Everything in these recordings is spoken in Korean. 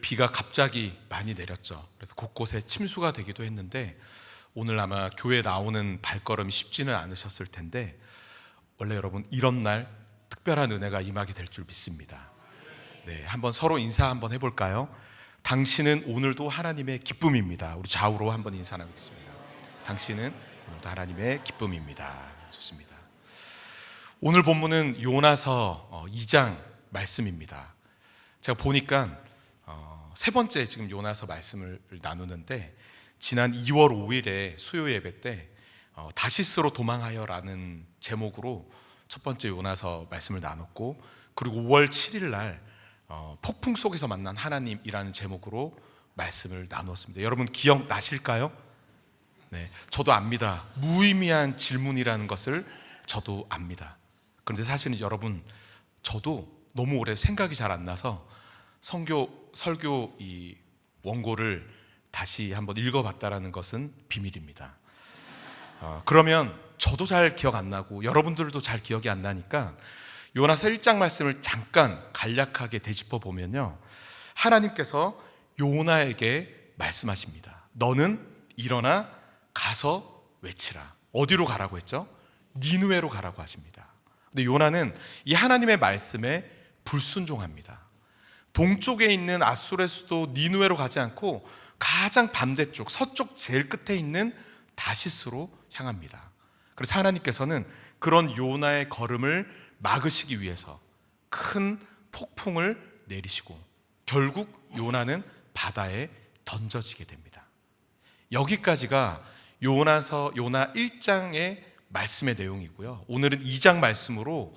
비가 갑자기 많이 내렸죠. 그래서 곳곳에 침수가 되기도 했는데 오늘 아마 교회 나오는 발걸음이 쉽지는 않으셨을 텐데 원래 여러분 이런 날 특별한 은혜가 임하게 될 줄 믿습니다. 네, 한번 서로 인사 한번 해볼까요? 당신은 오늘도 하나님의 기쁨입니다. 우리 좌우로 한번 인사 나누겠습니다. 당신은 오늘도 하나님의 기쁨입니다. 좋습니다. 오늘 본문은 요나서 어, 2장 말씀입니다. 제가 보니까 어, 세 번째 지금 요나서 말씀을 나누는데 지난 2월 5일에 수요 예배 때 어, 다시스로 도망하여라는 제목으로 첫 번째 요나서 말씀을 나눴고 그리고 5월 7일 날 어, 폭풍 속에서 만난 하나님이라는 제목으로 말씀을 나누었습니다. 여러분 기억 나실까요? 네, 저도 압니다. 무의미한 질문이라는 것을 저도 압니다. 그런데 사실은 여러분 저도 너무 오래 생각이 잘 안 나서 성교 설교 이 원고를 다시 한번 읽어봤다라는 것은 비밀입니다. 어, 그러면 저도 잘 기억 안 나고 여러분들도 잘 기억이 안 나니까 요나서 1장 말씀을 잠깐 간략하게 되짚어 보면요. 하나님께서 요나에게 말씀하십니다. 너는 일어나 가서 외치라. 어디로 가라고 했죠? 니누에로 가라고 하십니다. 근데 요나는 이 하나님의 말씀에 불순종합니다. 동쪽에 있는 아수르의 수도 니누에로 가지 않고 가장 반대쪽 서쪽 제일 끝에 있는 다시스로 향합니다. 그래서 하나님께서는 그런 요나의 걸음을 막으시기 위해서 큰 폭풍을 내리시고 결국 요나는 바다에 던져지게 됩니다. 여기까지가 요나서 요나 1장의 말씀의 내용이고요. 오늘은 2장 말씀으로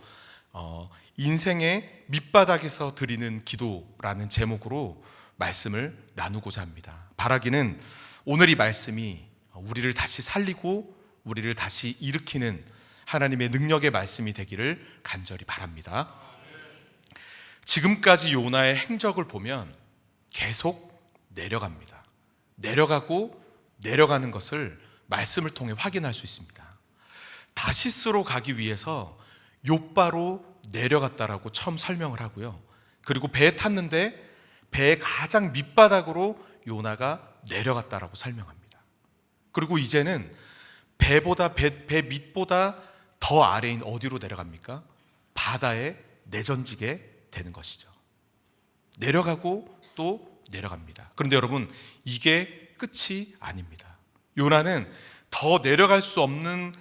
어, 인생의 밑바닥에서 드리는 기도라는 제목으로 말씀을 나누고자 합니다. 바라기는 오늘 이 말씀이 우리를 다시 살리고 우리를 다시 일으키는 하나님의 능력의 말씀이 되기를 간절히 바랍니다. 지금까지 요나의 행적을 보면 계속 내려갑니다. 내려가고 내려가는 것을 말씀을 통해 확인할 수 있습니다. 다시스로 가기 위해서 요바로 내려갔다라고 처음 설명을 하고요. 그리고 배에 탔는데 배의 가장 밑바닥으로 요나가 내려갔다라고 설명합니다. 그리고 이제는 배보다 배, 배 밑보다 더 아래인 어디로 내려갑니까? 바다에 내던지게 되는 것이죠. 내려가고 또 내려갑니다. 그런데 여러분 이게 끝이 아닙니다. 요나는 더 내려갈 수 없는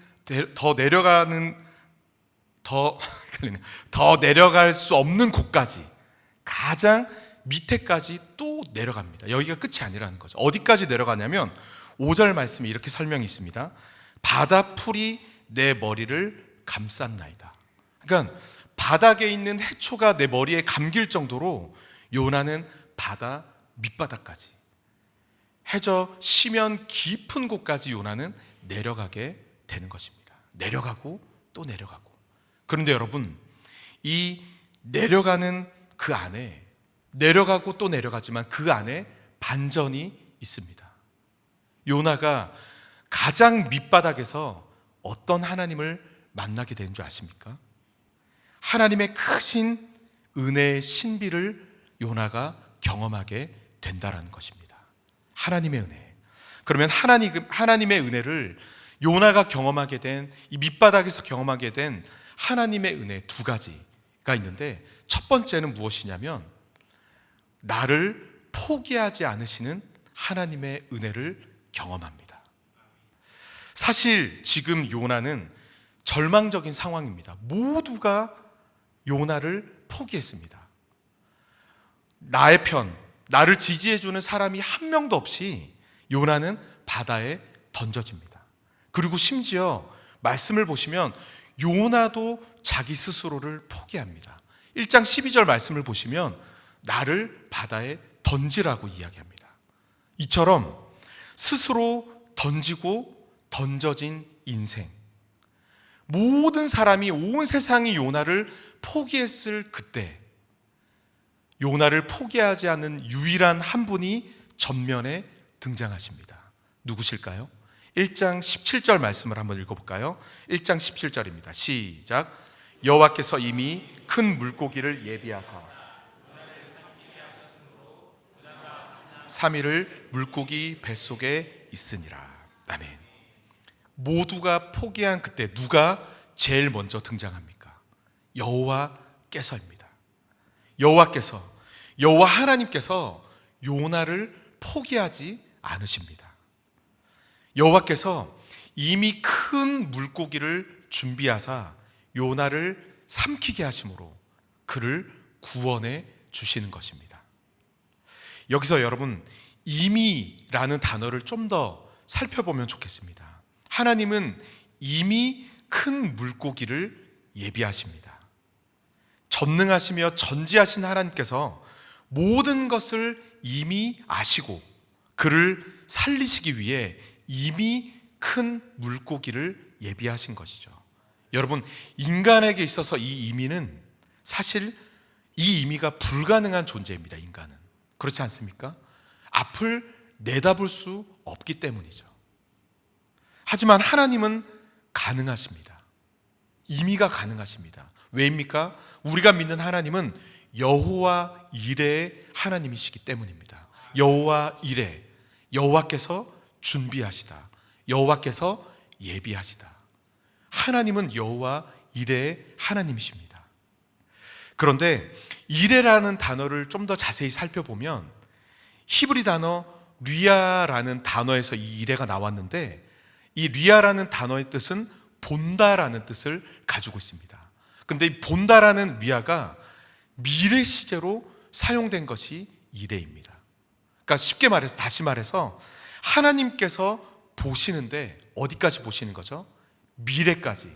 더 내려가는 더, 더 내려갈 수 없는 곳까지 가장 밑에까지 또 내려갑니다. 여기가 끝이 아니라는 거죠. 어디까지 내려가냐면 5절 말씀에 이렇게 설명이 있습니다. 바다 풀이 내 머리를 감쌌나이다. 그러니까 바닥에 있는 해초가 내 머리에 감길 정도로 요나는 바다 밑바닥까지 해저 시면 깊은 곳까지 요나는 내려가게 되는 것입니다. 내려가고 또 내려가고. 그런데 여러분, 이 내려가는 그 안에 내려가고 또 내려가지만 그 안에 반전이 있습니다. 요나가 가장 밑바닥에서 어떤 하나님을 만나게 된 줄 아십니까? 하나님의 크신 은혜의 신비를 요나가 경험하게 된다라는 것입니다. 하나님의 은혜. 그러면 하나님, 하나님의 은혜를 요나가 경험하게 된, 이 밑바닥에서 경험하게 된 하나님의 은혜 두 가지가 있는데 첫 번째는 무엇이냐면 나를 포기하지 않으시는 하나님의 은혜를 경험합니다. 사실 지금 요나는 절망적인 상황입니다. 모두가 요나를 포기했습니다. 나의 편, 나를 지지해주는 사람이 한 명도 없이 요나는 바다에 던져집니다. 그리고 심지어 말씀을 보시면 요나도 자기 스스로를 포기합니다. 1장 12절 말씀을 보시면 나를 바다에 던지라고 이야기합니다. 이처럼 스스로 던지고 던져진 인생. 모든 사람이 온 세상이 요나를 포기했을 그때 요나를 포기하지 않는 유일한 한 분이 전면에 등장하십니다. 누구실까요? 1장 17절 말씀을 한번 읽어볼까요? 1장 17절입니다. 시작. 여호와께서 이미 큰 물고기를 예비하사 3일을 물고기 뱃속에 있으니라. 아멘. 모두가 포기한 그때 누가 제일 먼저 등장합니까? 여호와께서입니다. 여호와께서 여호와 하나님께서 요나를 포기하지 않으십니다. 여호와께서 이미 큰 물고기를 준비하사 요나를 삼키게 하심으로 그를 구원해 주시는 것입니다. 여기서 여러분 이미라는 단어를 좀 더 살펴보면 좋겠습니다. 하나님은 이미 큰 물고기를 예비하십니다. 전능하시며 전지하신 하나님께서 모든 것을 이미 아시고 그를 살리시기 위해 이미 큰 물고기를 예비하신 것이죠. 여러분, 인간에게 있어서 이 이미는 사실 이 이미가 불가능한 존재입니다, 인간은. 그렇지 않습니까? 앞을 내다볼 수 없기 때문이죠. 하지만 하나님은 가능하십니다. 이미가 가능하십니다. 왜입니까? 우리가 믿는 하나님은 여호와 이레의 하나님이시기 때문입니다. 여호와 이레, 여호와께서 준비하시다. 여호와께서 예비하시다. 하나님은 여호와 이레의 하나님이십니다. 그런데 이레라는 단어를 좀 더 자세히 살펴보면 히브리 단어 리아라는 단어에서 이 이레가 나왔는데 이 리아라는 단어의 뜻은 본다라는 뜻을 가지고 있습니다. 근데 이 본다라는 리아가 미래 시제로 사용된 것이 이레입니다. 그러니까 쉽게 말해서 다시 말해서 하나님께서 보시는데 어디까지 보시는 거죠? 미래까지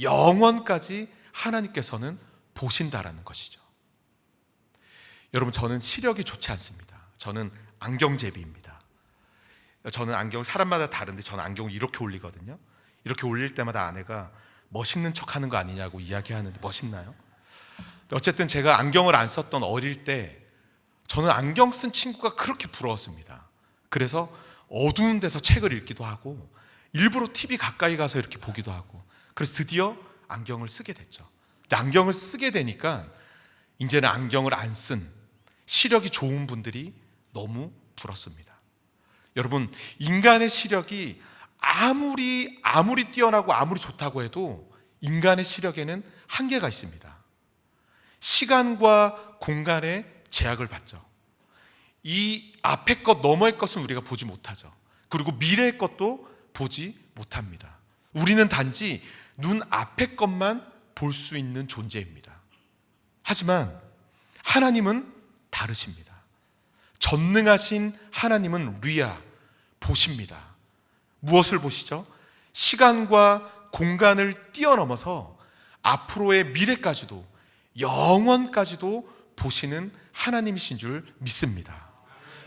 영원까지 하나님께서는 보신다라는 것이죠. 여러분 저는 시력이 좋지 않습니다. 저는 안경제비입니다. 저는 안경 사람마다 다른데 저는 안경을 이렇게 올리거든요. 이렇게 올릴 때마다 아내가 멋있는 척 하는 거 아니냐고 이야기하는데 멋있나요? 어쨌든 제가 안경을 안 썼던 어릴 때 저는 안경 쓴 친구가 그렇게 부러웠습니다. 그래서 어두운 데서 책을 읽기도 하고 일부러 TV 가까이 가서 이렇게 보기도 하고 그래서 드디어 안경을 쓰게 됐죠. 안경을 쓰게 되니까 이제는 안경을 안 쓴 시력이 좋은 분들이 너무 부럽습니다. 여러분, 인간의 시력이 아무리 아무리 뛰어나고 아무리 좋다고 해도 인간의 시력에는 한계가 있습니다. 시간과 공간의 제약을 받죠. 이 앞의 것, 너머의 것은 우리가 보지 못하죠. 그리고 미래의 것도 보지 못합니다. 우리는 단지 눈 앞의 것만 볼 수 있는 존재입니다. 하지만 하나님은 다르십니다. 전능하신 하나님은 리아, 보십니다. 무엇을 보시죠? 시간과 공간을 뛰어넘어서 앞으로의 미래까지도 영원까지도 보시는 하나님이신 줄 믿습니다.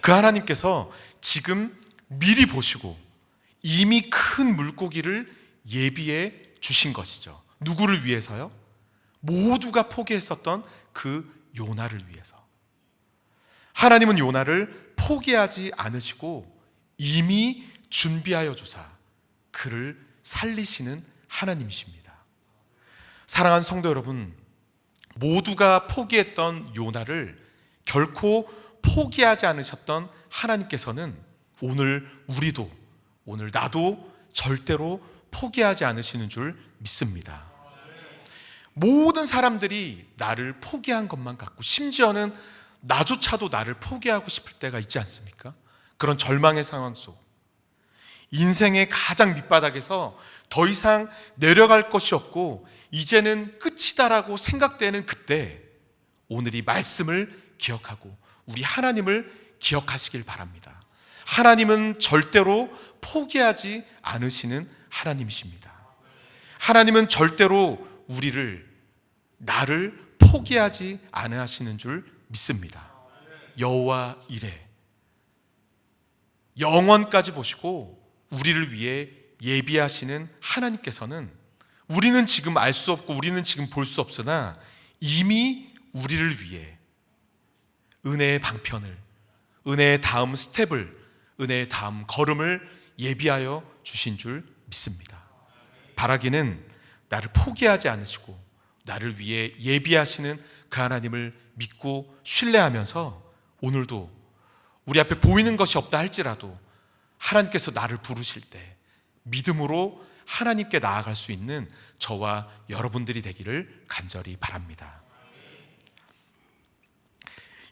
그 하나님께서 지금 미리 보시고 이미 큰 물고기를 예비해 주신 것이죠. 누구를 위해서요? 모두가 포기했었던 그 요나를 위해서. 하나님은 요나를 포기하지 않으시고 이미 준비하여 주사 그를 살리시는 하나님이십니다. 사랑하는 성도 여러분, 모두가 포기했던 요나를 결코 포기하지 않으셨던 하나님께서는 오늘 우리도 오늘 나도 절대로 포기하지 않으시는 줄 믿습니다. 모든 사람들이 나를 포기한 것만 같고 심지어는 나조차도 나를 포기하고 싶을 때가 있지 않습니까? 그런 절망의 상황 속 인생의 가장 밑바닥에서 더 이상 내려갈 것이 없고 이제는 끝이다라고 생각되는 그때 오늘 이 말씀을 기억하고 우리 하나님을 기억하시길 바랍니다. 하나님은 절대로 포기하지 않으시는 하나님이십니다. 하나님은 절대로 우리를 나를 포기하지 않으시는 줄 믿습니다. 여호와 이래 영원까지 보시고 우리를 위해 예비하시는 하나님께서는 우리는 지금 알 수 없고 우리는 지금 볼 수 없으나 이미 우리를 위해 은혜의 방편을 은혜의 다음 스텝을 은혜의 다음 걸음을 예비하여 주신 줄 믿습니다. 바라기는 나를 포기하지 않으시고 나를 위해 예비하시는 그 하나님을 믿고 신뢰하면서 오늘도 우리 앞에 보이는 것이 없다 할지라도 하나님께서 나를 부르실 때 믿음으로 하나님께 나아갈 수 있는 저와 여러분들이 되기를 간절히 바랍니다.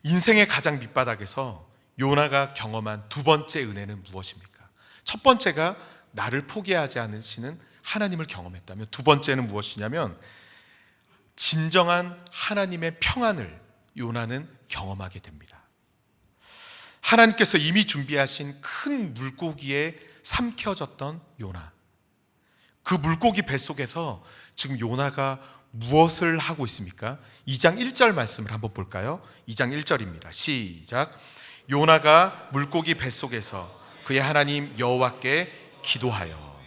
인생의 가장 밑바닥에서 요나가 경험한 두 번째 은혜는 무엇입니까? 첫 번째가 나를 포기하지 않으시는 하나님을 경험했다면 두 번째는 무엇이냐면 진정한 하나님의 평안을 요나는 경험하게 됩니다. 하나님께서 이미 준비하신 큰 물고기에 삼켜졌던 요나. 그 물고기 뱃속에서 지금 요나가 무엇을 하고 있습니까? 2장 1절 말씀을 한번 볼까요? 2장 1절입니다. 시작. 요나가 물고기 뱃속에서 그의 하나님 여호와께 기도하여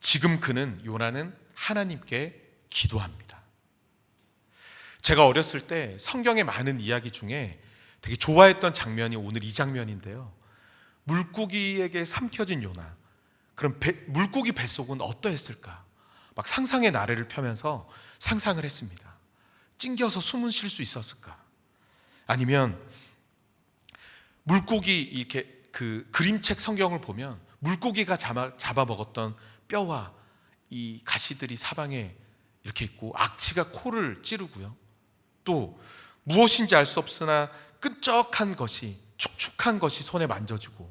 지금 그는 요나는 하나님께 기도합니다. 제가 어렸을 때 성경의 많은 이야기 중에 되게 좋아했던 장면이 오늘 이 장면인데요. 물고기에게 삼켜진 요나. 그럼 배, 물고기 뱃속은 어떠했을까? 막 상상의 나래를 펴면서 상상을 했습니다. 찡겨서 숨을 쉴수 있었을까? 아니면 물고기 이렇게 그 그림책 성경을 보면 물고기가 잡아, 잡아먹었던 뼈와 이 가시들이 사방에 이렇게 있고 악취가 코를 찌르고요. 또 무엇인지 알 수 없으나 끈적한 것이 축축한 것이 손에 만져지고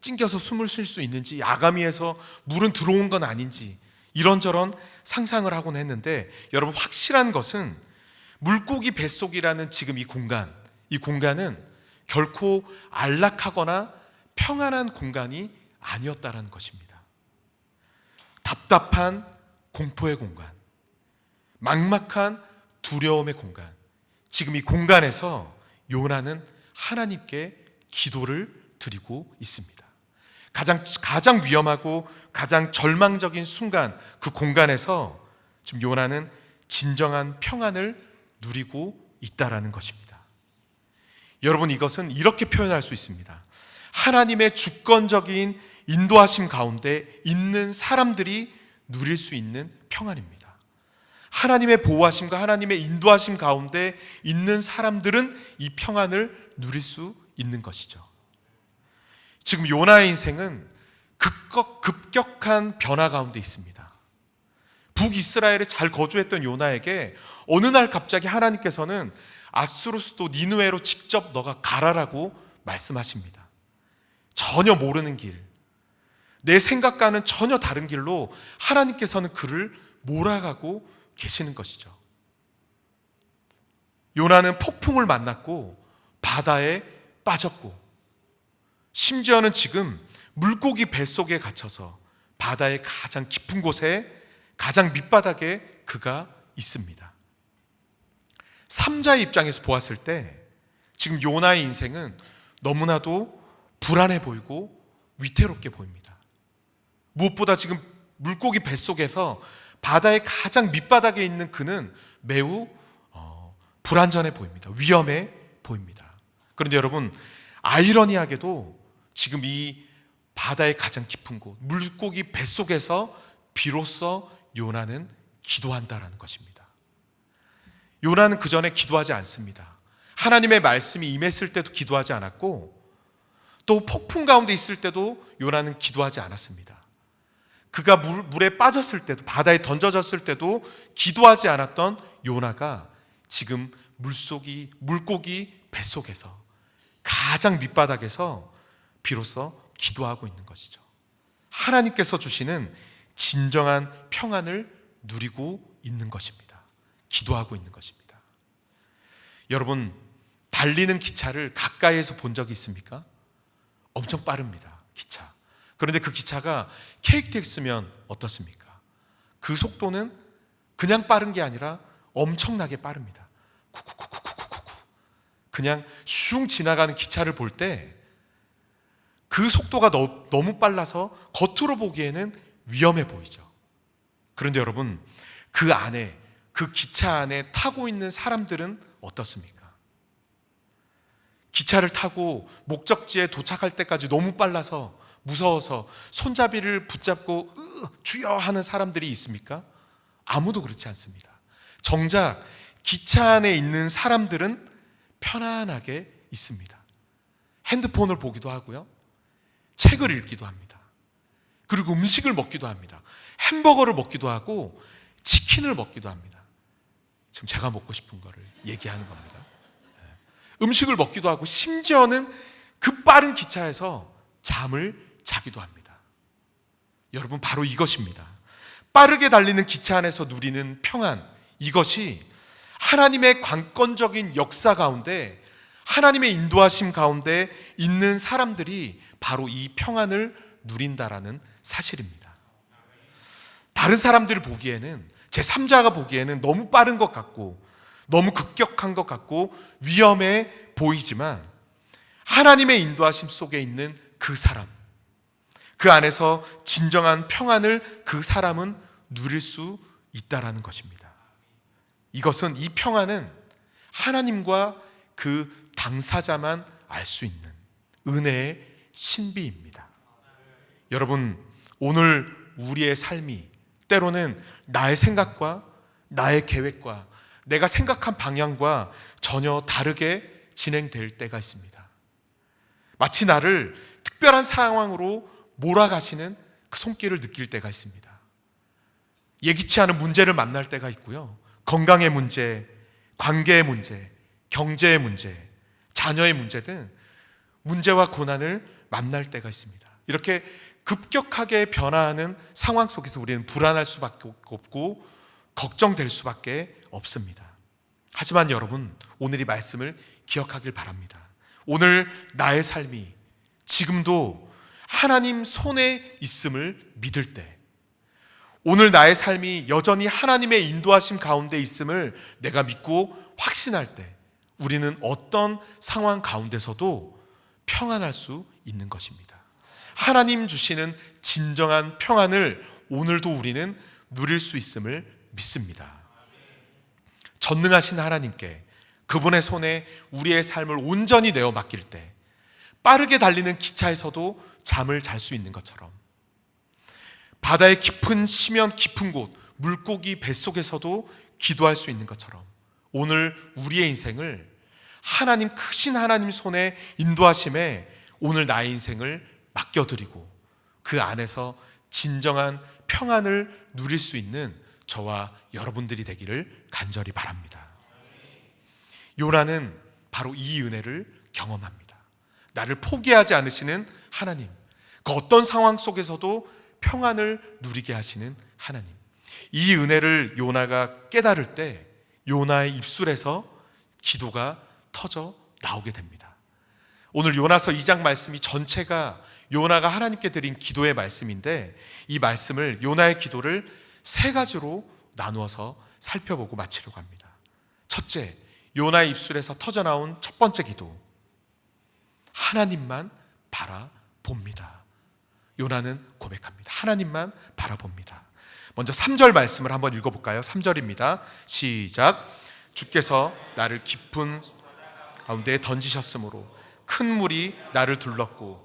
찡겨서 숨을 쉴 수 있는지 아가미에서 물은 들어온 건 아닌지 이런저런 상상을 하곤 했는데 여러분 확실한 것은 물고기 뱃속이라는 지금 이 공간 이 공간은 결코 안락하거나 평안한 공간이 아니었다라는 것입니다. 답답한 공포의 공간, 막막한 두려움의 공간. 지금 이 공간에서 요나는 하나님께 기도를 드리고 있습니다. 가장 가장 위험하고 가장 절망적인 순간 그 공간에서 지금 요나는 진정한 평안을 누리고 있다라는 것입니다. 여러분 이것은 이렇게 표현할 수 있습니다. 하나님의 주권적인 인도하심 가운데 있는 사람들이 누릴 수 있는 평안입니다. 하나님의 보호하심과 하나님의 인도하심 가운데 있는 사람들은 이 평안을 누릴 수 있는 것이죠. 지금 요나의 인생은 급격, 급격한 변화 가운데 있습니다. 북이스라엘에 잘 거주했던 요나에게 어느 날 갑자기 하나님께서는 아수르스도 니누에로 직접 너가 가라라고 말씀하십니다. 전혀 모르는 길, 내 생각과는 전혀 다른 길로 하나님께서는 그를 몰아가고 계시는 것이죠. 요나는 폭풍을 만났고 바다에 빠졌고 심지어는 지금 물고기 뱃속에 갇혀서 바다의 가장 깊은 곳에 가장 밑바닥에 그가 있습니다. 삼자의 입장에서 보았을 때 지금 요나의 인생은 너무나도 불안해 보이고 위태롭게 보입니다. 무엇보다 지금 물고기 뱃속에서 바다의 가장 밑바닥에 있는 그는 매우 어, 불안전해 보입니다. 위험해 보입니다. 그런데 여러분 아이러니하게도 지금 이 바다의 가장 깊은 곳 물고기 뱃속에서 비로소 요나는 기도한다라는 것입니다. 요나는 그 전에 기도하지 않습니다. 하나님의 말씀이 임했을 때도 기도하지 않았고 또 폭풍 가운데 있을 때도 요나는 기도하지 않았습니다. 그가 물, 물에 빠졌을 때도 바다에 던져졌을 때도 기도하지 않았던 요나가 지금 물속이 물고기 뱃속에서 가장 밑바닥에서 비로소 기도하고 있는 것이죠. 하나님께서 주시는 진정한 평안을 누리고 있는 것입니다. 기도하고 있는 것입니다. 여러분, 달리는 기차를 가까이에서 본 적이 있습니까? 엄청 빠릅니다. 기차. 그런데 그 기차가 KTX면 어떻습니까? 그 속도는 그냥 빠른 게 아니라 엄청나게 빠릅니다. 쿠쿠쿠쿠쿠쿠쿠. 그냥 슝 지나가는 기차를 볼 때 그 속도가 너무 빨라서 겉으로 보기에는 위험해 보이죠. 그런데 여러분, 그 안에, 그 기차 안에 타고 있는 사람들은 어떻습니까? 기차를 타고 목적지에 도착할 때까지 너무 빨라서 무서워서 손잡이를 붙잡고 주여 하는 사람들이 있습니까? 아무도 그렇지 않습니다. 정작 기차 안에 있는 사람들은 편안하게 있습니다. 핸드폰을 보기도 하고요. 책을 읽기도 합니다. 그리고 음식을 먹기도 합니다. 햄버거를 먹기도 하고 치킨을 먹기도 합니다. 지금 제가 먹고 싶은 거를 얘기하는 겁니다. 예. 음식을 먹기도 하고 심지어는 그 빠른 기차에서 잠을 자기도 합니다. 여러분 바로 이것입니다. 빠르게 달리는 기차 안에서 누리는 평안 이것이 하나님의 관건적인 역사 가운데 하나님의 인도하심 가운데 있는 사람들이 바로 이 평안을 누린다라는 사실입니다. 다른 사람들이 보기에는 제 3자가 보기에는 너무 빠른 것 같고 너무 급격한 것 같고 위험해 보이지만 하나님의 인도하심 속에 있는 그 사람 그 안에서 진정한 평안을 그 사람은 누릴 수 있다라는 것입니다. 이것은 이 평안은 하나님과 그 당사자만 알 수 있는 은혜의 신비입니다. 여러분, 오늘 우리의 삶이 때로는 나의 생각과 나의 계획과 내가 생각한 방향과 전혀 다르게 진행될 때가 있습니다. 마치 나를 특별한 상황으로 몰아가시는 그 손길을 느낄 때가 있습니다. 예기치 않은 문제를 만날 때가 있고요. 건강의 문제, 관계의 문제, 경제의 문제, 자녀의 문제 등 문제와 고난을 만날 때가 있습니다. 이렇게 급격하게 변화하는 상황 속에서 우리는 불안할 수밖에 없고 걱정될 수밖에 없습니다. 하지만 여러분, 오늘 이 말씀을 기억하길 바랍니다. 오늘 나의 삶이 지금도 하나님 손에 있음을 믿을 때, 오늘 나의 삶이 여전히 하나님의 인도하심 가운데 있음을 내가 믿고 확신할 때, 우리는 어떤 상황 가운데서도 평안할 수 있는 것입니다. 하나님 주시는 진정한 평안을 오늘도 우리는 누릴 수 있음을 믿습니다. 전능하신 하나님께 그분의 손에 우리의 삶을 온전히 내어 맡길 때 빠르게 달리는 기차에서도 잠을 잘 수 있는 것처럼 바다의 깊은 심연 깊은 곳 물고기 뱃속에서도 기도할 수 있는 것처럼 오늘 우리의 인생을 하나님 크신 하나님 손에 인도하심에 오늘 나의 인생을 맡겨드리고 그 안에서 진정한 평안을 누릴 수 있는 저와 여러분들이 되기를 간절히 바랍니다. 요나는 바로 이 은혜를 경험합니다. 나를 포기하지 않으시는 하나님. 그 어떤 상황 속에서도 평안을 누리게 하시는 하나님. 이 은혜를 요나가 깨달을 때 요나의 입술에서 기도가 터져 나오게 됩니다. 오늘 요나서 2장 말씀이 전체가 요나가 하나님께 드린 기도의 말씀인데 이 말씀을 요나의 기도를 세 가지로 나누어서 살펴보고 마치려고 합니다. 첫째, 요나의 입술에서 터져 나온 첫 번째 기도. 하나님만 바라봅니다. 요나는 고백합니다. 하나님만 바라봅니다. 먼저 3절 말씀을 한번 읽어볼까요? 3절입니다. 시작. 주께서 나를 깊은 가운데 던지셨으므로 큰 물이 나를 둘렀고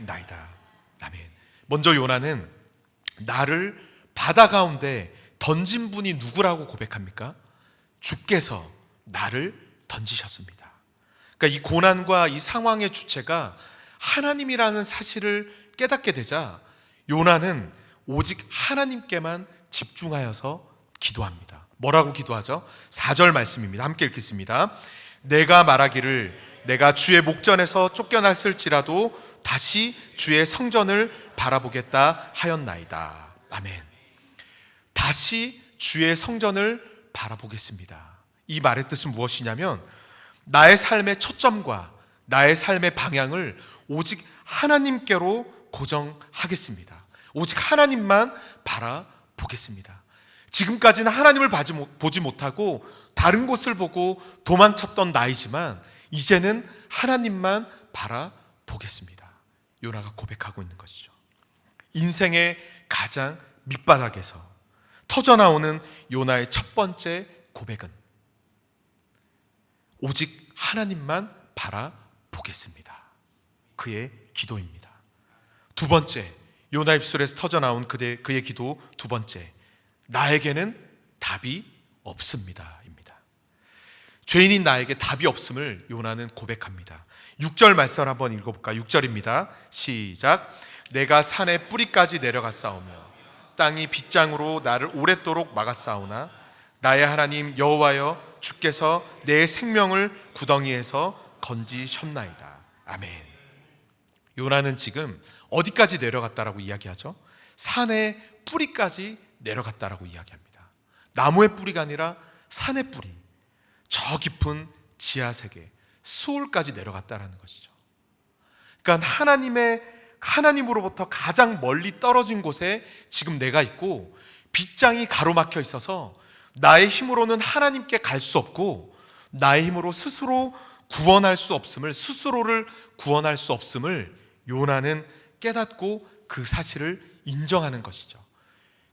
나이다. 아멘. 먼저 요나는 나를 바다 가운데 던진 분이 누구라고 고백합니까? 주께서 나를 던지셨습니다. 그러니까 이 고난과 이 상황의 주체가 하나님이라는 사실을 깨닫게 되자 요나는 오직 하나님께만 집중하여서 기도합니다. 뭐라고 기도하죠? 4절 말씀입니다. 함께 읽겠습니다. 내가 말하기를 내가 주의 목전에서 쫓겨났을지라도 다시 주의 성전을 바라보겠다 하였나이다. 아멘. 다시 주의 성전을 바라보겠습니다. 이 말의 뜻은 무엇이냐면 나의 삶의 초점과 나의 삶의 방향을 오직 하나님께로 고정하겠습니다. 오직 하나님만 바라보겠습니다. 지금까지는 하나님을 보지 못하고 다른 곳을 보고 도망쳤던 나이지만 이제는 하나님만 바라보겠습니다. 요나가 고백하고 있는 것이죠. 인생의 가장 밑바닥에서 터져나오는 요나의 첫 번째 고백은 오직 하나님만 바라보겠습니다. 그의 기도입니다. 두 번째, 요나 입술에서 터져나온 그의, 기도 두 번째, 나에게는 답이 없습니다. 입니다. 죄인인 나에게 답이 없음을 요나는 고백합니다. 6절 말씀을 한번 읽어볼까? 6절입니다. 시작. 내가 산의 뿌리까지 내려갔사오며 땅이 빗장으로 나를 오랫도록 막았사오나 나의 하나님 여호와여 주께서 내 생명을 구덩이에서 건지셨나이다. 아멘. 요나는 지금 어디까지 내려갔다라고 이야기하죠? 산의 뿌리까지 내려갔다라고 이야기합니다. 나무의 뿌리가 아니라 산의 뿌리. 저 깊은 지하 세계, 수월까지 내려갔다라는 것이죠. 그러니까 하나님의 하나님으로부터 가장 멀리 떨어진 곳에 지금 내가 있고 빗장이 가로막혀 있어서 나의 힘으로는 하나님께 갈 수 없고 나의 힘으로 스스로 구원할 수 없음을 스스로를 구원할 수 없음을 요나는 깨닫고 그 사실을 인정하는 것이죠.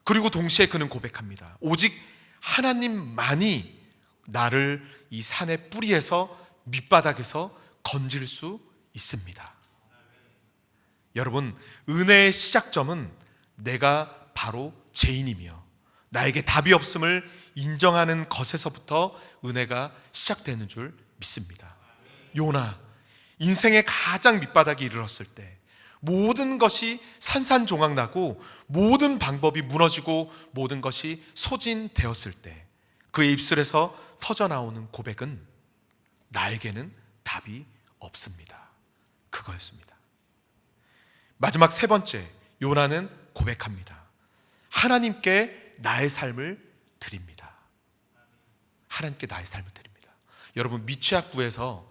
그리고 동시에 그는 고백합니다. 오직 하나님만이 나를 이 산의 뿌리에서 밑바닥에서 건질 수 있습니다. 여러분, 은혜의 시작점은 내가 바로 죄인이며 나에게 답이 없음을 인정하는 것에서부터 은혜가 시작되는 줄 믿습니다. 요나, 인생의 가장 밑바닥에 이르렀을 때 모든 것이 산산조각나고 모든 방법이 무너지고 모든 것이 소진되었을 때 그의 입술에서 터져 나오는 고백은 나에게는 답이 없습니다. 그거였습니다. 마지막 세 번째, 요나는 고백합니다. 하나님께 나의 삶을 드립니다. 하나님께 나의 삶을 드립니다. 여러분, 미취학부에서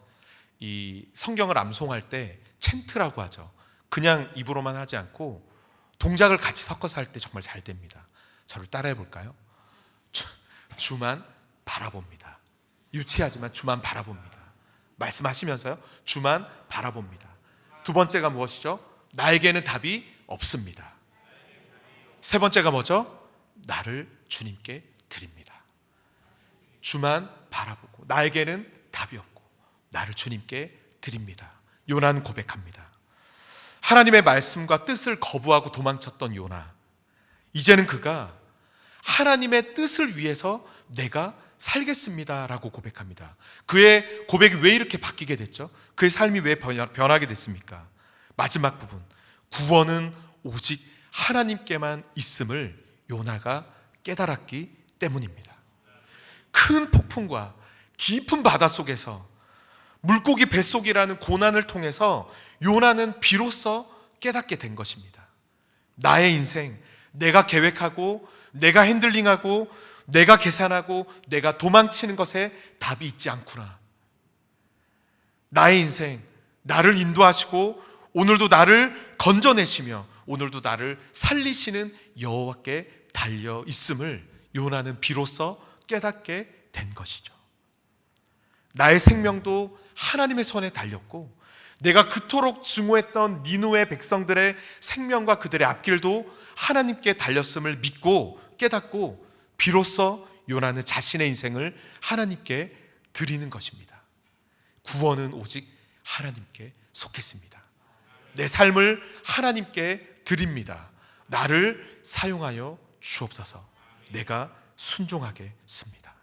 이 성경을 암송할 때 챈트라고 하죠. 그냥 입으로만 하지 않고 동작을 같이 섞어서 할 때 정말 잘 됩니다. 저를 따라해 볼까요? 주만 바라봅니다. 유치하지만 주만 바라봅니다. 말씀하시면서요. 주만 바라봅니다. 두 번째가 무엇이죠? 나에게는 답이 없습니다. 세 번째가 뭐죠? 나를 주님께 드립니다. 주만 바라보고 나에게는 답이 없고 나를 주님께 드립니다. 요나는 고백합니다. 하나님의 말씀과 뜻을 거부하고 도망쳤던 요나. 이제는 그가 하나님의 뜻을 위해서 내가 살겠습니다라고 고백합니다. 그의 고백이 왜 이렇게 바뀌게 됐죠? 그의 삶이 왜 변하게 됐습니까? 마지막 부분. 구원은 오직 하나님께만 있음을 요나가 깨달았기 때문입니다. 큰 폭풍과 깊은 바다 속에서 물고기 뱃속이라는 고난을 통해서 요나는 비로소 깨닫게 된 것입니다. 나의 인생, 내가 계획하고, 내가 핸들링하고, 내가 계산하고, 내가 도망치는 것에 답이 있지 않구나. 나의 인생, 나를 인도하시고, 오늘도 나를 건져내시며, 오늘도 나를 살리시는 여호와께 달려 있음을 요나는 비로소 깨닫게 된 것이죠. 나의 생명도 하나님의 손에 달렸고 내가 그토록 증오했던 니누의 백성들의 생명과 그들의 앞길도 하나님께 달렸음을 믿고 깨닫고 비로소 요나는 자신의 인생을 하나님께 드리는 것입니다. 구원은 오직 하나님께 속했습니다. 내 삶을 하나님께 드립니다. 나를 사용하여 주옵소서. 내가 순종하겠습니다.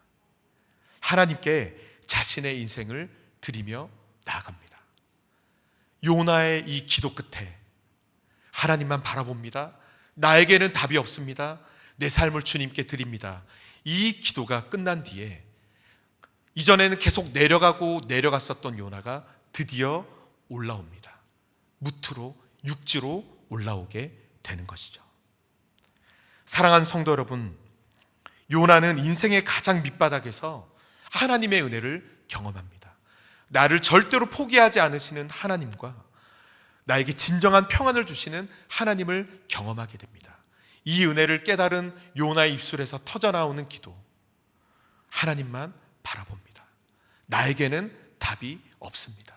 하나님께 자신의 인생을 드리며 나아갑니다. 요나의 이 기도 끝에 하나님만 바라봅니다. 나에게는 답이 없습니다. 내 삶을 주님께 드립니다. 이 기도가 끝난 뒤에 이전에는 계속 내려가고 내려갔었던 요나가 드디어 올라옵니다. 무트로 육지로 올라오게 되는 것이죠. 사랑하는 성도 여러분, 요나는 인생의 가장 밑바닥에서 하나님의 은혜를 경험합니다. 나를 절대로 포기하지 않으시는 하나님과 나에게 진정한 평안을 주시는 하나님을 경험하게 됩니다. 이 은혜를 깨달은 요나의 입술에서 터져나오는 기도. 하나님만 바라봅니다. 나에게는 답이 없습니다.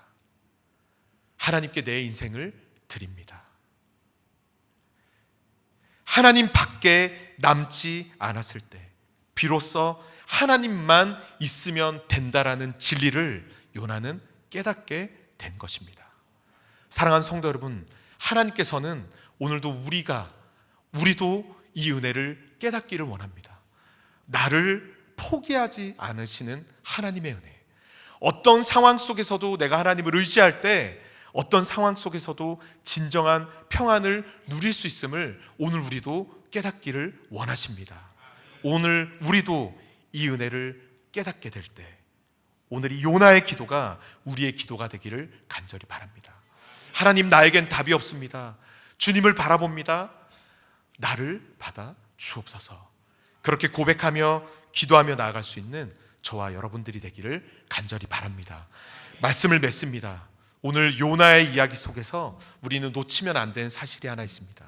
하나님께 내 인생을 드립니다. 하나님 밖에 남지 않았을 때, 비로소 하나님만 있으면 된다라는 진리를 요나는 깨닫게 된 것입니다. 사랑하는 성도 여러분, 하나님께서는 오늘도 우리가, 우리도 이 은혜를 깨닫기를 원합니다. 나를 포기하지 않으시는 하나님의 은혜, 어떤 상황 속에서도 내가 하나님을 의지할 때 어떤 상황 속에서도 진정한 평안을 누릴 수 있음을 오늘 우리도 깨닫기를 원하십니다. 오늘 우리도 이 은혜를 깨닫게 될 때, 오늘 이 요나의 기도가 우리의 기도가 되기를 간절히 바랍니다. 하나님 나에겐 답이 없습니다. 주님을 바라봅니다. 나를 받아 주옵소서. 그렇게 고백하며 기도하며 나아갈 수 있는 저와 여러분들이 되기를 간절히 바랍니다. 말씀을 맺습니다. 오늘 요나의 이야기 속에서 우리는 놓치면 안 되는 사실이 하나 있습니다.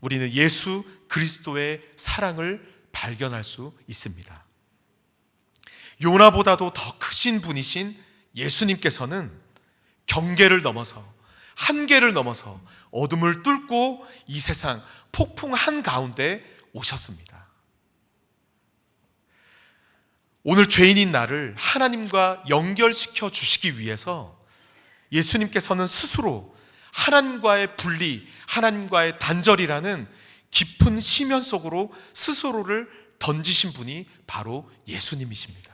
우리는 예수 그리스도의 사랑을 발견할 수 있습니다. 요나보다도 더 크신 분이신 예수님께서는 경계를 넘어서 한계를 넘어서 어둠을 뚫고 이 세상 폭풍 한 가운데 오셨습니다. 오늘 죄인인 나를 하나님과 연결시켜 주시기 위해서 예수님께서는 스스로 하나님과의 분리, 하나님과의 단절이라는 깊은 심연 속으로 스스로를 던지신 분이 바로 예수님이십니다.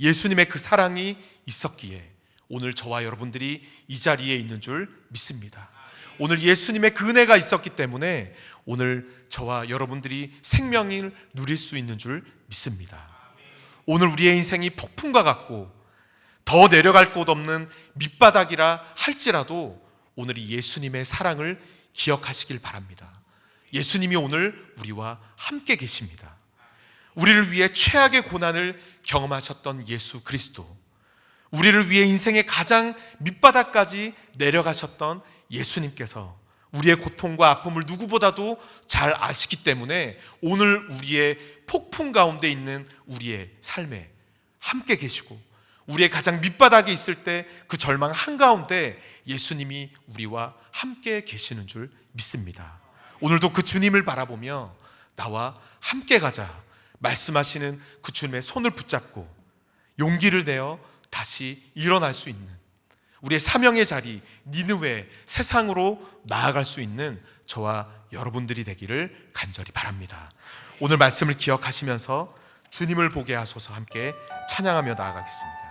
예수님의 그 사랑이 있었기에 오늘 저와 여러분들이 이 자리에 있는 줄 믿습니다. 오늘 예수님의 그 은혜가 있었기 때문에 오늘 저와 여러분들이 생명을 누릴 수 있는 줄 믿습니다. 오늘 우리의 인생이 폭풍과 같고 더 내려갈 곳 없는 밑바닥이라 할지라도 오늘 이 예수님의 사랑을 기억하시길 바랍니다. 예수님이 오늘 우리와 함께 계십니다. 우리를 위해 최악의 고난을 경험하셨던 예수 그리스도. 우리를 위해 인생의 가장 밑바닥까지 내려가셨던 예수님께서 우리의 고통과 아픔을 누구보다도 잘 아시기 때문에 오늘 우리의 폭풍 가운데 있는 우리의 삶에 함께 계시고 우리의 가장 밑바닥에 있을 때 그 절망 한가운데 예수님이 우리와 함께 계시는 줄 믿습니다. 오늘도 그 주님을 바라보며 나와 함께 가자 말씀하시는 그 주님의 손을 붙잡고 용기를 내어 다시 일어날 수 있는 우리의 사명의 자리 니느웨 세상으로 나아갈 수 있는 저와 여러분들이 되기를 간절히 바랍니다. 오늘 말씀을 기억하시면서 주님을 보게 하소서 함께 찬양하며 나아가겠습니다.